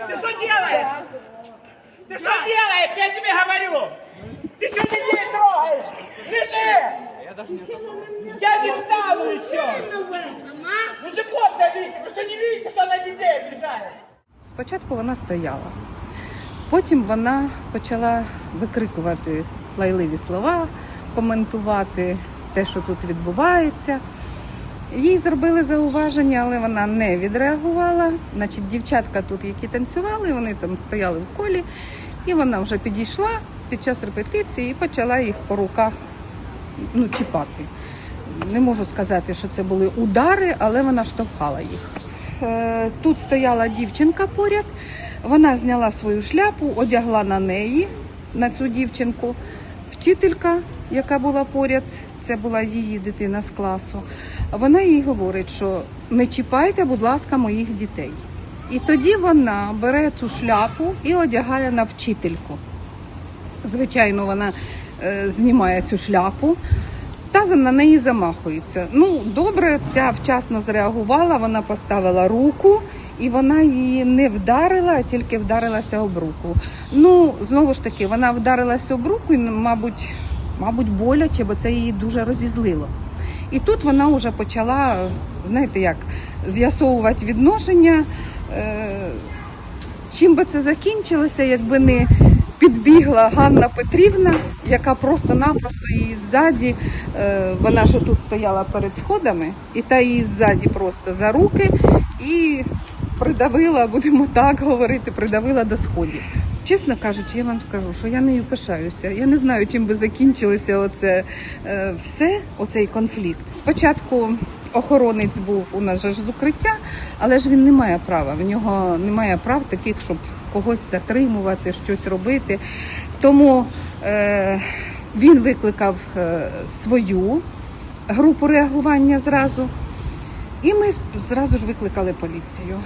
Ты что делаешь? Ты что делаешь? Я тебе говорю. Ты что людей трогаешь? Слышишь? Я не стану еще. Мужиков зовите. Вы что не видите, что она детей обижает? Спочатку вона стояла, потім вона почала викрикувати лайливі слова, коментувати те, що тут відбувається. Їй зробили зауваження, але вона не відреагувала. Значить, дівчатка тут, які танцювали, вони там стояли в колі, і вона вже підійшла під час репетиції і почала їх по руках ну, чіпати. Не можу сказати, що це були удари, але вона штовхала їх. Е, Тут стояла дівчинка поряд. Вона зняла свою шляпу, одягла на неї, на цю дівчинку. Вчителька, яка була поряд, це була її дитина з класу. Вона їй говорить, що не чіпайте, будь ласка, моїх дітей. І тоді вона бере цю шляпу і одягає на вчительку. Звичайно, вона е, знімає цю шляпу та на неї замахується. Ну, добре, ця вчасно зреагувала, вона поставила руку і вона її не вдарила, а тільки вдарилася об руку. Ну, знову ж таки, вона вдарилася об руку, і, мабуть, мабуть, боляче, бо це її дуже розізлило. І тут вона вже почала, знаєте як, з'ясовувати відношення. Е, Чим би це закінчилося, якби не підбігла Ганна Петрівна, яка просто-напросто її ззаді, е, вона ж тут стояла перед сходами, і та її ззаді просто за руки і придавила, будемо так говорити, придавила до сходів. Чесно кажучи, я вам скажу, що я нею пишаюся. Я не знаю, чим би закінчилося оце е, все, оцей конфлікт. Спочатку охоронець був у нас ж з укриття, але ж він не має права. В нього немає прав таких, щоб когось затримувати, щось робити. Тому е, він викликав е, свою групу реагування зразу, і ми зразу ж викликали поліцію.